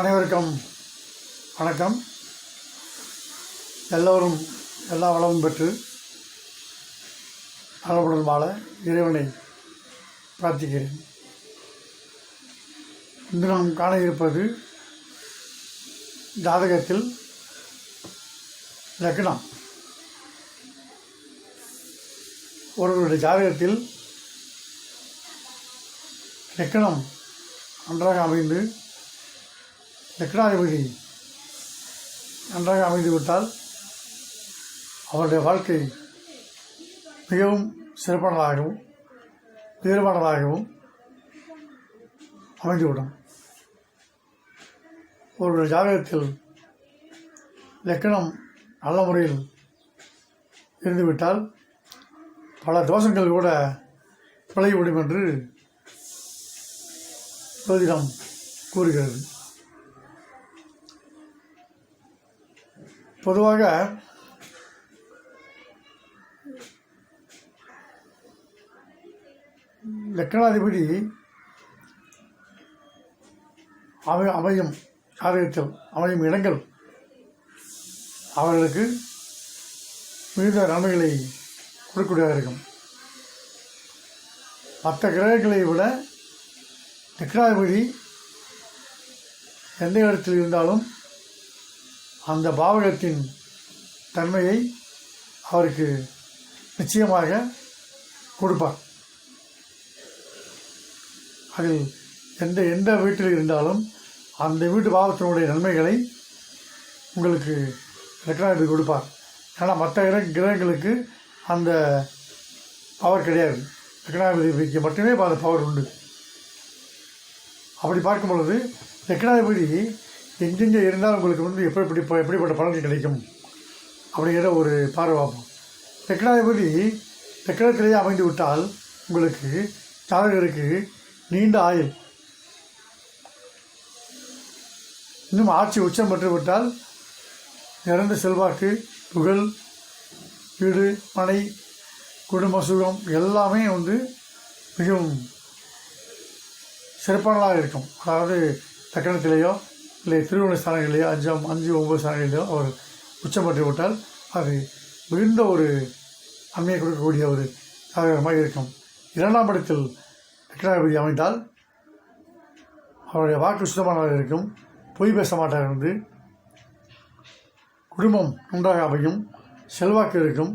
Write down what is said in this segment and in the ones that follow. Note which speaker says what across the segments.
Speaker 1: அனைவருக்கும் வணக்கம். எல்லோரும் எல்லா வளமும் பெற்று நலமுடன் வாழ இறைவனை பிரார்த்திக்கிறேன். இன்று நாம் காண இருப்பது ஜாதகத்தில் லக்னம். ஒருவருடைய ஜாதகத்தில் லக்னம் நன்றாக அமைந்து லக்னாதிபதி நன்றாக அமைந்துவிட்டால் அவருடைய வாழ்க்கை மிகவும் சிறப்பானதாகவும் உயர்வானதாகவும் அமைந்துவிடும். ஒரு ஜாதகத்தில் லக்கணம் நல்ல முறையில் இருந்துவிட்டால் பல தோஷங்கள் கூட விளையவிடும் என்று ஜோதிடம் கூறுகிறது. பொதுவாக லக்கணாதிபதி அவை அமையும் காரியத்தில் அமையும் இடங்கள் அவர்களுக்கு மிகுந்த நன்மைகளை கொடுக்கக்கூடியதாக இருக்கும். மற்ற கிரகங்களை விட லக்னாதிபதி எந்த இடத்தில் இருந்தாலும் அந்த பாவகத்தின் தன்மையை அவருக்கு நிச்சயமாக கொடுப்பார். அதில் எந்த எந்த வீட்டில் இருந்தாலும் அந்த வீட்டு பாவத்தினுடைய நன்மைகளை உங்களுக்கு லக்னாதிபதி கொடுப்பார். ஏன்னா மற்ற கிர கிரகங்களுக்கு அந்த பவர் கிடையாது. ரெக்கனாதிபதிக்கு மட்டுமே அந்த பவர் உண்டு. அப்படி பார்க்கும் பொழுது ரெக்கனாதிபதி எங்கெங்கே இருந்தால் உங்களுக்கு வந்து எப்படி எப்படி எப்படிப்பட்ட பலன்கள் கிடைக்கும்? அப்படிங்கிற ஒரு பார்வை பார்ப்போம். லக்னாதிபதி லக்னத்திலேயே அமைந்து விட்டால் உங்களுக்கு ஜாதகருக்கு நீண்ட ஆயுள். இன்னும் ஆட்சி உச்சம் பெற்றுவிட்டால் நிறந்த செல்வாக்கு புகழ் வீடு மனை குடும்ப சுகம் எல்லாமே வந்து மிகவும் சிறப்பானதாக இருக்கும். அதாவது தக்கணத்திலேயோ இல்லை திருவண்ண ஸ்தானங்களிலேயோ அஞ்சாம் அஞ்சு ஒன்பது ஸ்தானங்களிலேயோ அவர் உச்சம் பெற்று விட்டால் அது மிகுந்த ஒரு நன்மையை கொடுக்கக்கூடிய ஒரு சாதகமாக இருக்கும். இரண்டாம் இடத்தில் லக்னாதிபதி அமைந்தால் அவருடைய வாக்கு சுத்தமானதாக இருக்கும். பொய் பேச மாட்டார் என்று குடும்பம் நன்றாக அமையும். செல்வாக்கு இருக்கும்.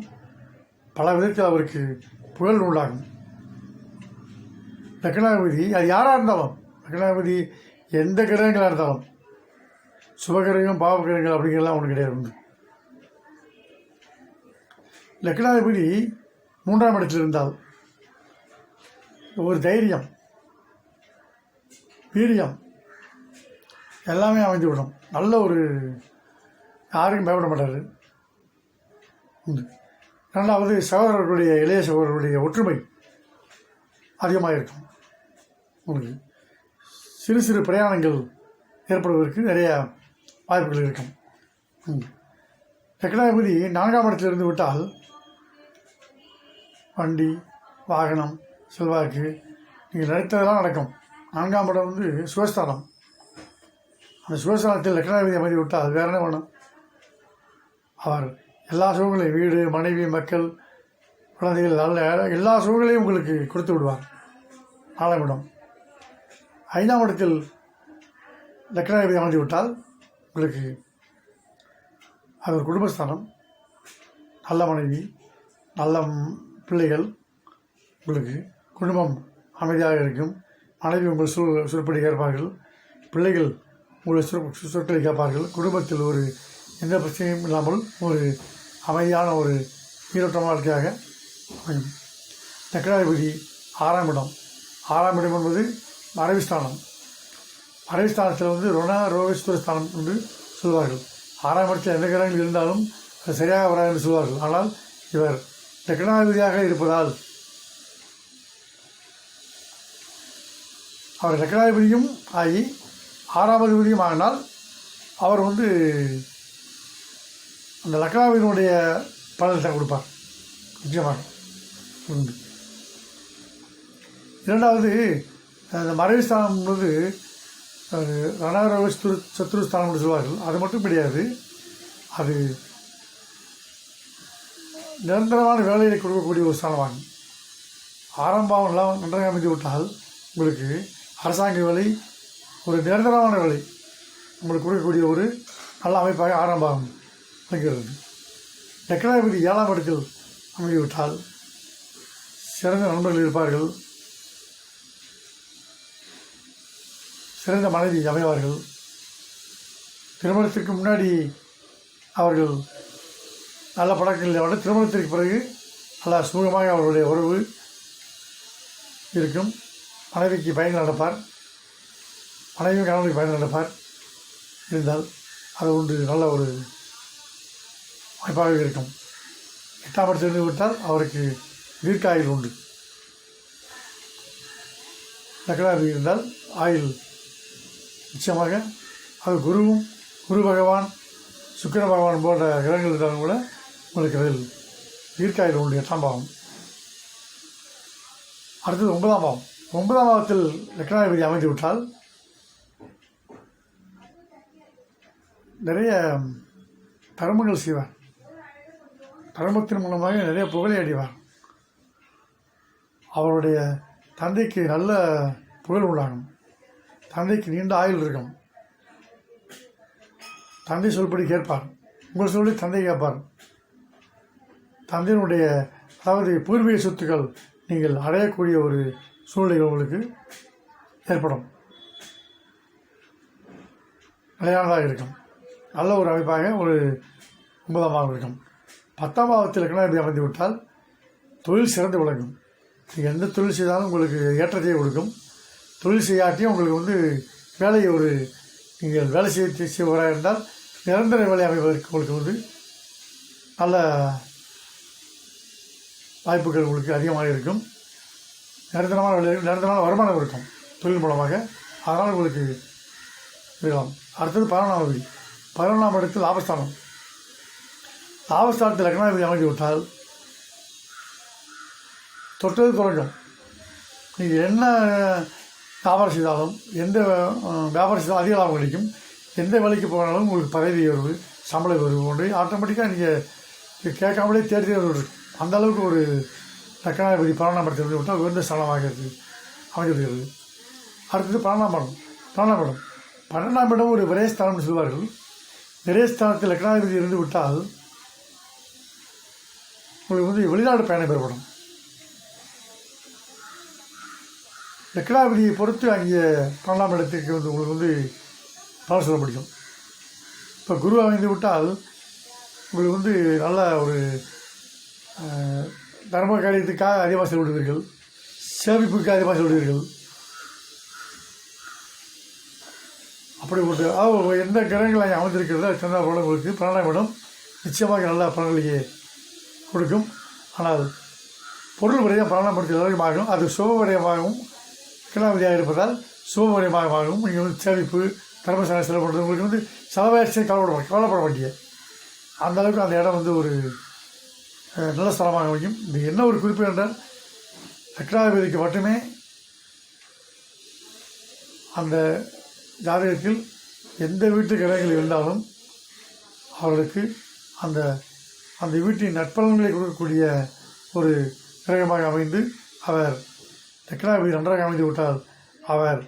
Speaker 1: பல விதத்தில் அவருக்கு புகழ் உண்டாகும். லக்னாதிபதி அது யாராக இருந்தாலும் லக்னாதிபதி எந்த கிரகங்களாக இருந்தாலும் சுபகிரகம் பாவகரங்கள் அப்படிங்கிறலாம் ஒன்று கிடையாது. உண்டு லக்னாதிபதி மூன்றாம் இடத்தில் இருந்தால் ஒரு தைரியம் வீரியம் எல்லாமே அமைந்துவிடும். நல்ல ஒரு யாருக்கும் பயப்பட மாட்டார். உண்டு. ரெண்டாவது சகோதரர்களுடைய இளைய சகோதரர்களுடைய ஒற்றுமை அதிகமாக இருக்கும். உங்களுக்கு சிறு சிறு பிரயாணங்கள் ஏற்படுவதற்கு நிறையா வாய்ப்புகள் இருக்கும். உண்டு லக்னாதிபதி நான்காம் இடத்தில் இருந்து விட்டால் வண்டி வாகனம் செல்வாக்கு நீங்கள் நினைத்ததெல்லாம் நடக்கும். நான்காம் இடம் வந்து சுகஸ்தானம் அந்த சுகஸ்தானத்தில் லக்னாதிபதி அமைதி விட்டால் வேறு என்ன வேணும் அவர் எல்லா சூழ்நிலையும் வீடு மனைவி மக்கள் குழந்தைகள் நல்ல எல்லா சூழ்நிலையும் உங்களுக்கு கொடுத்து விடுவார். நாலாம் இடம். ஐந்தாம் இடத்தில் லக்னாதிபதி அமைந்து விட்டால் உங்களுக்கு அவர் குடும்பஸ்தானம் நல்ல மனைவி நல்ல பிள்ளைகள் உங்களுக்கு குடும்பம் அமைதியாக இருக்கும். மனைவி உங்கள் சுரு சுருப்படி கேட்பார்கள் பிள்ளைகள் உங்களை சுரு சுருப்படி கேட்பார்கள் குடும்பத்தில் ஒரு எந்த பிரச்சனையும் இல்லாமல் ஒரு அமைதியான ஒரு நீரோட்டமான வாழ்க்கையாக அமையும். லக்னாதிபதி ஆறாம் இடம். ஆறாம் இடம் என்பது மறைவுஸ்தானம். மறைவுஸ்தானத்தில் வந்து ருண ரோகேஸ்வர ஸ்தானம் என்று சொல்வார்கள். ஆறாம் இடத்தில் எந்த கிரகங்கள் இருந்தாலும் அது சரியாக வராது என்று சொல்வார்கள். ஆனால் இவர் லக்னாதிபதியாக இருப்பதால் அவர் லக்னாதிபதியும் ஆகி ஆறாம் அதிபதியும் ஆகினால் அவர் வந்து அந்த லக்னாதிபதியினுடைய பலனத்தை கொடுப்பார். நிச்சயமாக. உண்டு இரண்டாவது அந்த மறைவு ஸ்தானம் என்பது அது ரணரோக சத்ரு சத்ருஸ்தானம் என்று சொல்வார்கள். அது மட்டும் கிடையாது. அது நிரந்தரமான வேலையை கொடுக்கக்கூடிய ஒரு ஸ்தானமாகும். ஆரம்பம் எல்லாம் நன்றாக அமைந்து விட்டால் உங்களுக்கு அரசாங்க வேலை ஒரு நிரந்தரமான வேலை உங்களுக்கு கொடுக்கக்கூடிய ஒரு நல்ல அமைப்பாக ஆரம்பம் இருக்கிறது லக்னாதிபதி ஏழாம் இடத்தில் அமைந்துவிட்டால் சிறந்த நண்பர்கள் இருப்பார்கள். சிறந்த மனைவி அமைவார்கள் திருமணத்திற்கு முன்னாடி அவர்கள் நல்ல பழக்கங்கள் விட திருமணத்திற்கு பிறகு நல்ல சுமூகமாக அவர்களுடைய உறவு இருக்கும். மனைவிக்கு பயன் நடப்பார். மனைவியும் கணவனுக்கு பயன் நடப்பார். இருந்தால் அது ஒன்று நல்ல ஒரு வாய்ப்பாக இருக்கும். எட்டாம் இடத்தில் இருந்து விட்டால் அவருக்கு தீர்க்காயில் உண்டு. லக்னாதி இருந்தால் ஆயுள் நிச்சயமாக அது குருவும் குரு பகவான் சுக்கிர பகவான் போன்ற கிரகங்கள் இருந்தாலும் கூட உங்களுக்கு அதில் தீர்க்காயில் எட்டாம் பாவம். அடுத்தது ஒன்பதாம் பாவம். ஒன்பதாம் பாவத்தில் லக்னாதிபதி அமைந்து விட்டால் நிறைய தர்மங்கள் செய்வார். தர்மத்தின் மூலமாக நிறைய புகழை அடைவார். அவருடைய தந்தைக்கு நல்ல புகழ் உண்டாகும். தந்தைக்கு நீண்ட ஆயுள் இருக்கும். தந்தை சொல்படி கேட்பார். உங்கள் சொல்லி தந்தை கேட்பார். தந்தையினுடைய அதாவது பூர்வீக சொத்துக்கள் நீங்கள் அடையக்கூடிய ஒரு சூழ்நிலை உங்களுக்கு ஏற்படும். நிலையானதாக இருக்கும். நல்ல ஒரு அமைப்பாக ஒரு ஒன்பதாம் இருக்கும். பத்தாம் பாவத்தில் லக்னாதிபதி அமைந்து விட்டால் தொழில் சிறந்து விளங்கும். எந்த தொழில் செய்தாலும் உங்களுக்கு ஏற்றத்தையே கொடுக்கும். தொழில் செய்யாட்டியும் உங்களுக்கு வந்து வேலையை ஒரு நீங்கள் வேலை செய்ய செய்வராக இருந்தால் நிரந்தர வேலை அமைவதற்கு உங்களுக்கு வந்து நல்ல வாய்ப்புகள் உங்களுக்கு அதிகமாக இருக்கும். நிரந்தரமான வேலை நிரந்தரமான வருமானம் இருக்கும் தொழில் மூலமாக. அதனால் உங்களுக்கு இருக்கலாம் அடுத்தது பதினொன்றாம் விதி பதினொன்றாம் இடத்தில் லாபஸ்தானம். லாபஸ்தானத்தில் லக்னாதிபதி அமைந்து விட்டால் தொட்டது தொடங்கும். நீங்கள் என்ன வியாபாரம் செய்தாலும் எந்த வியாபாரம் செய்தாலும் அதிக லாபம் கிடைக்கும். எந்த வேலைக்கு போனாலும் உங்களுக்கு பதவி உயர்வு சம்பள உயர்வு கொண்டு ஆட்டோமேட்டிக்காக நீங்கள் கேட்காமலே தேடி இருக்கும் அந்த அளவுக்கு ஒரு லக்கணாதிபதி பன்னெண்டாம் விட்டால் உயர்ந்த ஸ்தலமாக இருக்கு அடுத்தது பன்னெண்டாம் இடம் பன்னெண்டாம் இடம் பன்னெண்டாம் இடம் ஒரு விரயஸ்தானம்னு சொல்வார்கள். விரயஸ்தானத்தில் லக்னாதிபதி இருந்து விட்டால் உங்களுக்கு வந்து வெளிநாடு பயணம் ஏற்படும் பொறுத்து அங்கே பன்னெண்டாம் இடத்துக்கு வந்து உங்களுக்கு வந்து பலன் சொல்ல முடியும் இப்போ குரு அமைந்து விட்டால் உங்களுக்கு வந்து நல்ல ஒரு தர்ம காரியத்துக்காக அதிகமாக செலவிடுவீர்கள். சேமிப்புக்கு அதிகமாக செலவிடுவீர்கள். அப்படி ஒரு எந்த கிரகங்கள் அங்கே அமைந்திருக்கிறதோ அது படம் உங்களுக்கு பன்னெண்டாம் இடம் நிச்சயமாக நல்ல பலன்களையே கொடுக்கும். ஆனால் பொருள் விரயம் பன்னெண்டாம் இடத்தில் ஆகும் அது சுப விரயமாகவும் கிளாமதியாக இருப்பதால் சுப நீங்கள் வந்து சேமிப்பு தர்மசாலை செலவு பண்ணுறது உங்களுக்கு வந்து செலவாயிடுச்சு கவலைப்பட கவலைப்பட வேண்டிய அந்த அளவுக்கு அந்த இடம் வந்து ஒரு நல்ல ஸ்தலமாக அமையும். இது என்ன ஒரு குறிப்பு என்றால் லக்னாதிபதிக்கு மட்டுமே அந்த ஜாதகத்தில் எந்த வீட்டு கிரகங்கள் இருந்தாலும் அவர்களுக்கு அந்த அந்த வீட்டின் நட்பலன்களை கொடுக்கக்கூடிய ஒரு கிரகமாக அமைந்து அவர் லக்னாதிபதி நன்றாக அமைந்து விட்டால் அவர்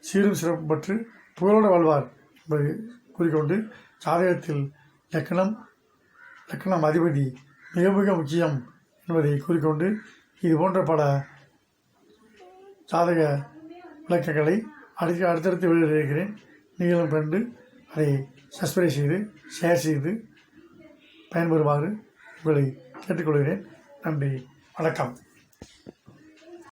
Speaker 1: சீரும் சிறப்பு பற்று புகழோடு வாழ்வார் என்பதை கூறிக்கொண்டு ஜாதகத்தில் லக்னம் லக்னம் அதிபதி மிக மிக முக்கியம் என்பதை கூறிக்கொண்டு இது போன்ற பல ஜாதக விளக்கங்களை அடுத்து அடுத்தடுத்து வெளியிட்டிருக்கிறேன் நீங்களும் கண்டு அதை சப்ஸ்கிரைப் செய்து ஷேர் செய்து பயன்பெறுமாறு உங்களை கேட்டுக்கொள்கிறேன். நன்றி. வணக்கம்.